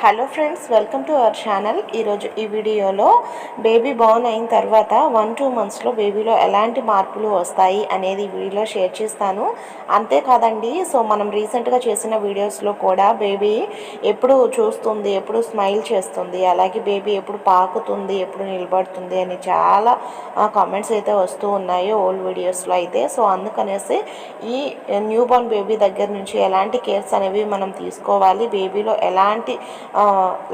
Hello friends welcome to our channel ఈరోజు ఈ వీడియోలో బేబీ బౌన్ అయిన తర్వాత వన్ టూ మంత్స్లో బేబీలో ఎలాంటి మార్పులు వస్తాయి అనేది వీడియోలో షేర్ చేస్తాను. అంతేకాదండి సో మనం రీసెంట్గా చేసిన వీడియోస్లో కూడా బేబీ ఎప్పుడు చూస్తుంది ఎప్పుడు స్మైల్ చేస్తుంది అలాగే బేబీ ఎప్పుడు పాకుతుంది ఎప్పుడు నిలబడుతుంది అని చాలా కామెంట్స్ అయితే వస్తూ ఉన్నాయి ఓల్డ్ వీడియోస్లో అయితే. సో అందుకనేసి ఈ న్యూ బోర్న్ బేబీ దగ్గర నుంచి ఎలాంటి కేర్స్ అనేవి మనం తీసుకోవాలి బేబీలో ఎలాంటి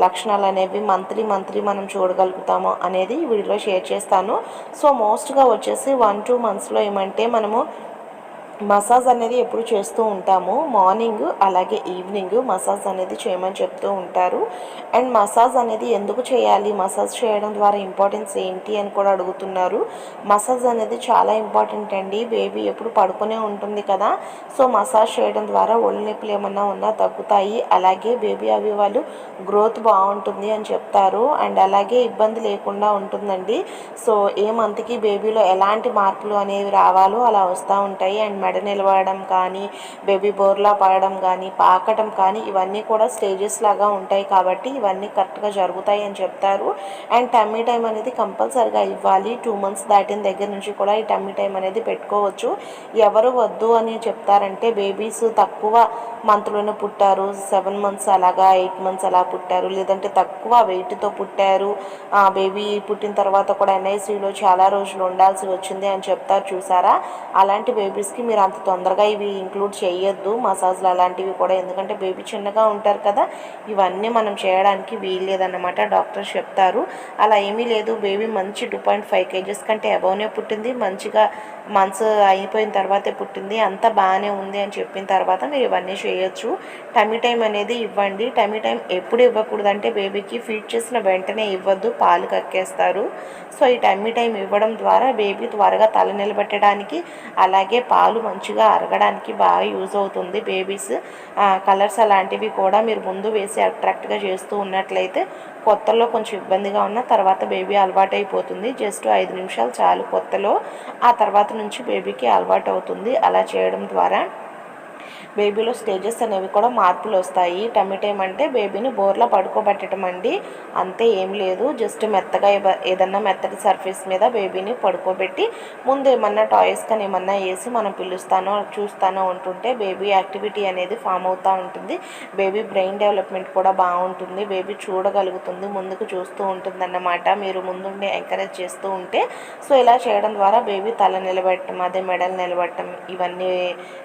లక్షణాలు అనేవి మంత్లీ మంత్లీ మనం చూడగలుగుతాము అనేది వీడియోలో షేర్ చేస్తాను. సో మోస్ట్గా వచ్చేసి వన్ టూ మంత్స్లో ఏమంటే మనము మసాజ్ అనేది ఎప్పుడు చేస్తూ ఉంటాము. మార్నింగ్ అలాగే ఈవినింగ్ మసాజ్ అనేది చేయమని చెప్తూ ఉంటారు. అండ్ మసాజ్ అనేది ఎందుకు చేయాలి? మసాజ్ చేయడం ద్వారా ఇంపార్టెన్స్ ఏంటి అని కూడా అడుగుతున్నారు. మసాజ్ అనేది చాలా ఇంపార్టెంట్ అండి. బేబీ ఎప్పుడు పడుకునే ఉంటుంది కదా. సో మసాజ్ చేయడం ద్వారా ఒళ్ళు నొప్పులు ఏమన్నా ఉన్నా తగ్గుతాయి. అలాగే బేబీ అవి వాళ్ళు గ్రోత్ బాగుంటుంది అని చెప్తారు. అండ్ అలాగే ఇబ్బంది లేకుండా ఉంటుందండి. సో ఏ మంత్కి బేబీలో ఎలాంటి మార్పులు అనేవి రావాలో అలా వస్తూ ఉంటాయి. అండ్ మెడ నిలవడం కానీ బేబీ బోర్లా పడడం కానీ పాకటం కానీ ఇవన్నీ కూడా స్టేజెస్ లాగా ఉంటాయి కాబట్టి ఇవన్నీ కరెక్ట్గా జరుగుతాయి అని చెప్తారు. అండ్ టమ్మీ టైం అనేది కంపల్సరిగా ఇవ్వాలి. టూ మంత్స్ దాటిన దగ్గర నుంచి కూడా ఈ టమ్మీ టైం అనేది పెట్టుకోవచ్చు. ఎవరు వద్దు అని చెప్తారంటే బేబీస్ తక్కువ మంత్లోనే పుట్టారు. సెవెన్ మంత్స్ అలాగా ఎయిట్ మంత్స్ అలా పుట్టారు. లేదంటే తక్కువ వెయిట్తో పుట్టారు. బేబీ పుట్టిన తర్వాత కూడా ఎన్ఐసీలో చాలా రోజులు ఉండాల్సి వచ్చింది అని చెప్తారు. చూసారా? అలాంటి బేబీస్కి మీరు అంత తొందరగా ఇవి ఇంక్లూడ్ చేయొద్దు. మసాజ్లు అలాంటివి కూడా. ఎందుకంటే బేబీ చిన్నగా ఉంటారు కదా ఇవన్నీ మనం చేయడానికి వీల్లేదన్నమాట డాక్టర్ చెప్తారు. అలా ఏమీ లేదు. బేబీ మంచి టూ పాయింట్ ఫైవ్ కేజెస్ కంటే అబౌనే పుట్టింది. మంచిగా మంత్స్ అయిపోయిన తర్వాతే పుట్టింది. అంతా బాగానే ఉంది అని చెప్పిన తర్వాత మీరు ఇవన్నీ చేయొచ్చు. టమీ టైం అనేది ఇవ్వండి. టమీ టైం ఎప్పుడు ఇవ్వకూడదంటే బేబీకి ఫీడ్ చేసిన వెంటనే ఇవ్వద్దు. పాలు కక్కేస్తారు. సో ఈ టమీ టైం ఇవ్వడం ద్వారా బేబీ త్వరగా తల నిలబెట్టడానికి అలాగే పాలు మంచిగా అరగడానికి బాగా యూజ్ అవుతుంది. బేబీస్ కలర్స్ అలాంటివి కూడా మీరు ముందు వేసి అట్రాక్ట్గా చేస్తూ ఉన్నట్లయితే కొత్తలో కొంచెం ఇబ్బందిగా ఉన్న తర్వాత బేబీ అలవాటు అయిపోతుంది జస్ట్ ఐదు నిమిషాలు చాలు కొత్తలో ఆ తర్వాత నుంచి బేబీకి అలవాటు అవుతుంది అలా చేయడం ద్వారా బేబీలో స్టేజెస్ అనేవి కూడా మార్పులు వస్తాయి. టమిటేం అంటే బేబీని బోర్లో పడుకోబెట్టడం అండి. అంతే ఏం లేదు. జస్ట్ మెత్తగా ఏదన్నా మెత్తటి సర్ఫేస్ మీద బేబీని పడుకోబెట్టి ముందు ఏమన్నా టాయ్స్ కానీ ఏమన్నా వేసి మనం పిలుస్తానో చూస్తానో ఉంటుంటే బేబీ యాక్టివిటీ అనేది ఫామ్ అవుతూ ఉంటుంది. బేబీ బ్రెయిన్ డెవలప్మెంట్ కూడా బాగుంటుంది. బేబీ చూడగలుగుతుంది. ముందుకు చూస్తూ ఉంటుంది అన్నమాట మీరు ముందుండి ఎంకరేజ్ చేస్తూ ఉంటే సో ఇలా చేయడం ద్వారా బేబీ తల నిలబెట్టడం అదే మెడల్ నిలబెట్టడం ఇవన్నీ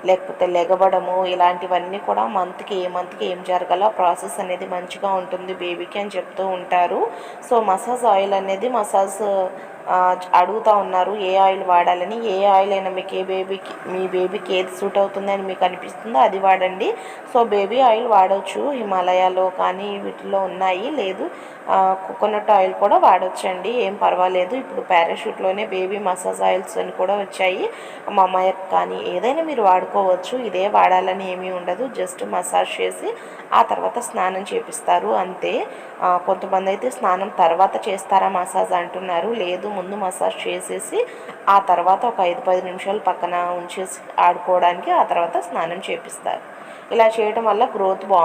లేకపోతే లెగబడము ఇలాంటివన్నీ కూడా మంత్కి ఏ మంత్కి ఏం జరగాలో ప్రాసెస్ అనేది మంచిగా ఉంటుంది బేబీకి అని చెప్తూ ఉంటారు. సో మసాజ్ ఆయిల్ అనేది మసాజ్ అడుగుతూ ఉన్నారు ఏ ఆయిల్ వాడాలని. ఏ ఆయిల్ అయినా మీకు ఏ బేబీకి మీ బేబీకి ఏది సూట్ అవుతుంది అని మీకు అనిపిస్తుందో అది వాడండి. సో బేబీ ఆయిల్ వాడవచ్చు హిమాలయాలో కానీ వీటిలో ఉన్నాయి. లేదు కోకోనట్ ఆయిల్ కూడా వాడొచ్చండి ఏం పర్వాలేదు. ఇప్పుడు పారాషూట్లోనే బేబీ మసాజ్ ఆయిల్స్ అని కూడా వచ్చాయి. మమ్మాయక్ కానీ ఏదైనా మీరు వాడుకోవచ్చు ఇదే వాడాలని ఏమీ ఉండదు. జస్ట్ మసాజ్ చేసి ఆ తర్వాత స్నానం చేపిస్తారు అంతే. కొంతమంది అయితే స్నానం తర్వాత చేస్తారా మసాజ్ అంటున్నారు. లేదు ముందు మసాజ్ చేసేసి ఆ తర్వాత ఒక ఐదు పది నిమిషాలు పక్కన ఉంచేసి ఆడుకోవడానికి ఆ తర్వాత స్నానం చేపిస్తారు. ఇలా చేయడం వల్ల గ్రోత్ బాగుంటుంది